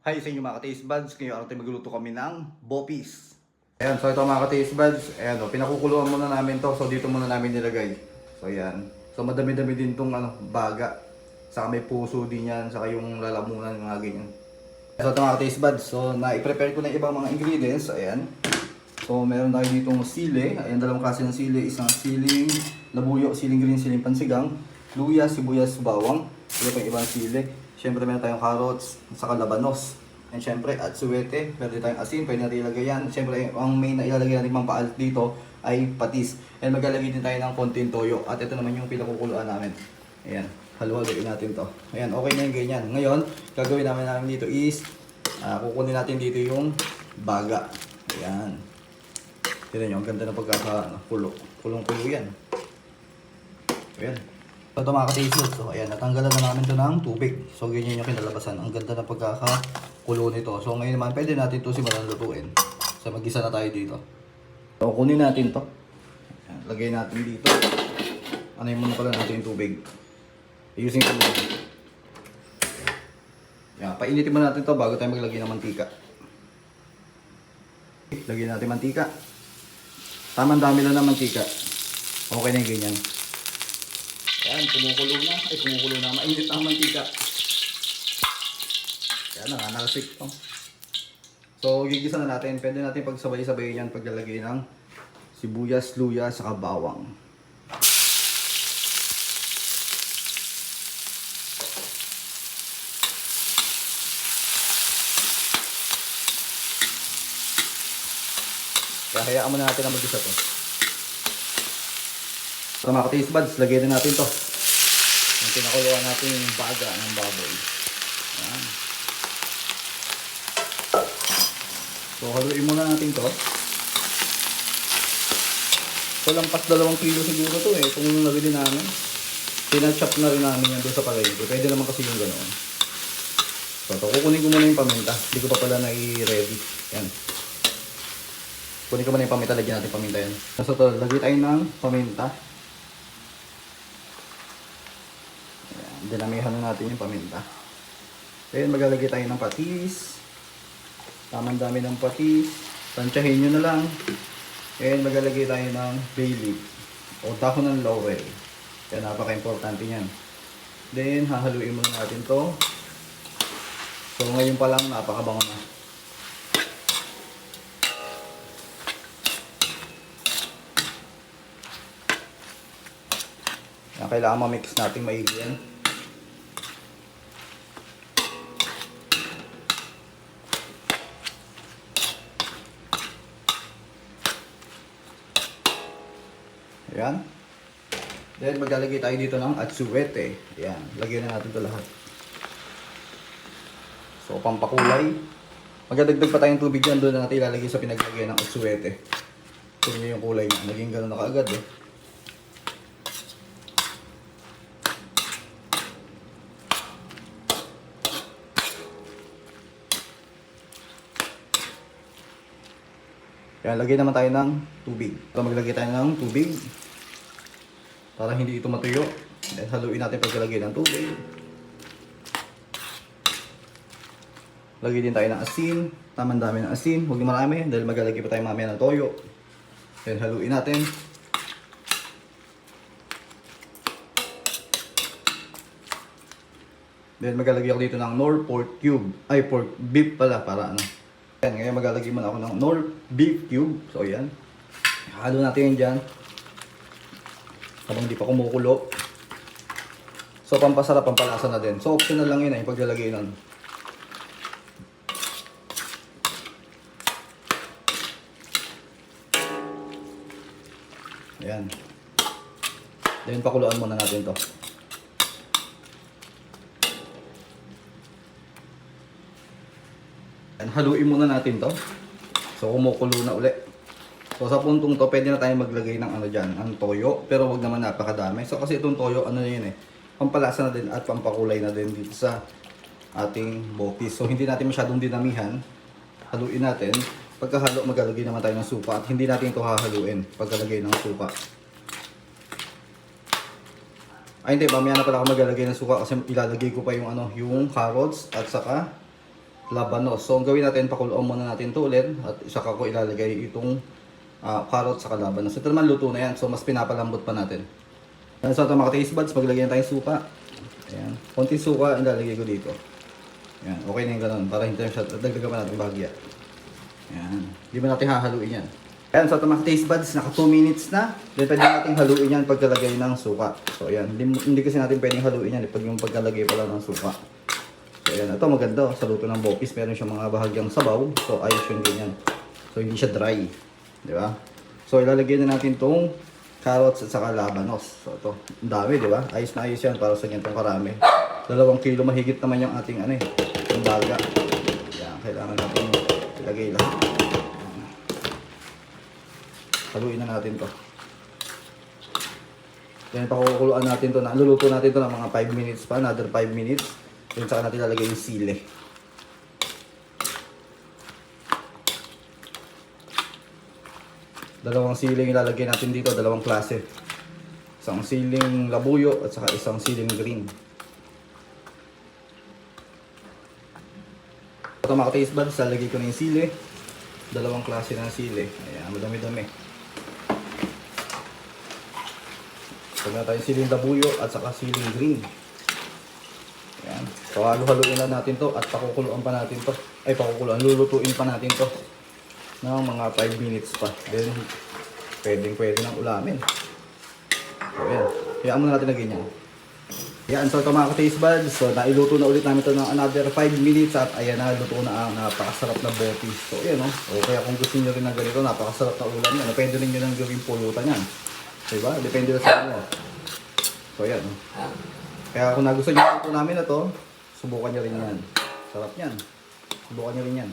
Hi sa inyo mga ka-taste buds. Ngayon araw magluluto kami ng bopis. Ayan, so ito mga ka-taste buds. Ayan, o, pinakukuluan muna namin to. So dito muna namin nilagay. So ayan. So madami-dami din tong ano, baga. Saka may puso din yan. Saka yung lalamunan, mga ganyan. So ito mga ka-taste buds. So na-prepare ko na ibang mga ingredients. Ayan. So meron tayo ditong sili. Ayan, dalawang klase ng sili. Isang siling labuyo, siling green, siling pansigang. Luya, sibuyas, bawang. Pa yung ibang sili. Siyempre meron tayong carrots, saka labanos. And syempre, atsuete, meron din tayong asin, pwede natin ilagay yan. Syempre, ang main na ilalagay natin pang paalat dito ay patis. And maglalagay din tayo ng konting toyo. At ito naman yung pinakukuluan namin. Ayan, halu-haluin natin to. Ayan, okay na yung ganyan. Ngayon, gagawin namin namin dito is, ah, kukunin natin dito yung baga. Ayan. Tignan nyo, ang ganda ng pagkakakulo. Kulong-kulo yan. Ayan. So, ito mga ka-taste So, ayan, natanggalan na namin ito ng tubig. So, ganyan yung kinalabasan. Ang ganda ng pagkakakulo nito. So, ngayon naman, pwede natin ito simulan lutuin. So, mag-isa na tayo dito. So, kunin natin to. Ayan, lagay natin dito. Ano muna pala natin yung tubig. Using tubig. Yan, painitin muna natin to bago tayo maglagay ng mantika. Lagyan natin mantika. Tamang dami lang ng mantika. Okay na yung ganyan. Yan, kumukulo na. Ay, kumukulo na. Mainit ang mantika. Yan, nanganalsik to. So, gigisa na natin. Pwede natin pagsabay-sabay yan paglalagay ng sibuyas, luya, saka bawang. Kaya hayaan muna natin na mag-isa to. So mga ka-taste buds, lagyan na natin to. Yung pinakuluan natin yung baga ng baboy. Yan. So haluin muna natin to. So lampas dalawang kilo siguro to eh. Kung nabili namin. Pinachop na rin namin yan doon sa palengke. Pwede naman kasi yung ganoon. So ito, kukunin ko muna yung paminta. Hindi ko pa pala na-ready. Yan. Kunin ko muna yung paminta. Lagyan natin paminta yan. So ito, lagay tayo ng paminta. Dinamihan na natin yung paminta. Then maglalagay tayo ng patis. Tamang dami ng patis. Tansyahin nyo na lang. And maglalagay tayo ng bay leaf. O dahon ng laurel. Kaya napaka-importante yan. Then hahaluin muna natin to. So ngayon pa lang napakabango na. Kailangan ma-mix natin maigi yan. Ayan. Then maglalagay tayo dito ng atsuete. Ayan. Lagyan na natin ito lahat. So pampakulay. Magdadagdag pa tayong tubig dyan doon na natin ilalagay sa pinaglagay ng atsuete. So yun yung kulay niya. Naging ganun na kaagad eh. Kaya lagay naman tayo ng tubig. Ito maglagay tayo ng tubig. Para hindi ito matuyo. Then haluin natin pagkalagay ng tubig. Lagay din tayo ng asin. Tamang dami ng asin. Huwag na marami dahil maglalagay pa tayo mamaya ng toyo. Then haluin natin. Then maglalagay ako dito ng nor pork cube. Ay, pork beef pala para ano. Yan, ngayon maglalagay muna ako ng nor beef cube. So, yan. Halo natin yan dyan. Habang hindi pa kumukulo. So, pampasarap, pampalasa na din. So, optional lang yun eh, yung paglalagay nun. Yan. Then, pakuluan muna natin to. Haluin muna natin to. So, kumukulo na uli. So, sa puntong to, pwede na tayo maglagay ng ano dyan, ang toyo. Pero wag naman napakadami. So, kasi itong toyo, ano yun eh, pampalasa na din at pampakulay na din dito sa ating bopis. So, hindi natin masyadong dinamihan. Haluin natin. Pagkahalo, maglalagay naman tayo ng suka. At hindi natin ito hahaluin pagkalagay ng suka. Ay hindi, mamaya na pala ako maglalagay ng suka kasi ilalagay ko pa yung ano, yung carrots at saka labanos. So, ang gawin natin, pakuluan muna natin to ulit at saka ko ilalagay itong ah, carrots sa labanos. Ito naman luto na yan, so mas pinapalambot pa natin. So ito mga taste buds, maglagay na tayong suka. Ayan. Konting suka, ilalagay ko dito. Ayan, okay na yung ganun, para hindi na siya, dagdagan pa natin bahagya. Ayan, hindi ba natin hahaluin yan? Ayan, so ito mga taste buds, naka 2 minutes na. Then pwede natin haluin yan pagkalagay ng suka. So ayan, hindi, hindi kasi natin pwedeng haluin yan eh, pag yung pagkalagay pala ng suka. Ayan, ito maganda, oh, sa luto ng bopis, meron siyang mga bahagyang sabaw. So ayos yung ganyan. So hindi siya dry. Di ba? So ilalagay na natin tong carrots at saka labanos. So ito, ang dami, di ba? Ayos na ayos yan para sa ganitong karami. Dalawang kilo mahigit naman yung ating ano eh, yung baga. Yan, kailangan natin ilagay lahat. Haluin na natin to. Then pakukuluan natin to na, luluto natin to ng mga 5 minutes pa, another 5 minutes. Then saka natin lalagay yung sili. Dalawang siling ilalagay natin dito, dalawang klase. Isang siling labuyo at saka isang siling green. Ito mga taste buds, lalagay ko na yung sili. Dalawang klase ng sili. Ayan, madami-dami. Pag na tayong siling labuyo at saka siling green. Ayan. So, halo-haluin lang natin to at pakukuluan pa natin to. Ay, pakukuluan. Lulutuin pa natin to ng mga 5 minutes pa. Then, pwedeng pwede nang ulamin. So, ayan. Hayaan muna natin na ganyan. Yan, so ito mga ka-taste buds. So, nailuto na ulit namin ito ng another 5 minutes at ayan na, luto na ang napakasarap na botis. So, ayan o. O, kaya kung gusto nyo rin ng ganito, napakasarap na ulam yan. Depende rin nyo ng gawing pulutan yan. Diba? Depende na sa inyo. So, ayan o. Kaya kung nagustuhan nyo ito namin na to, subukan nyo rin yan. Sarap yan. Subukan nyo rin yan.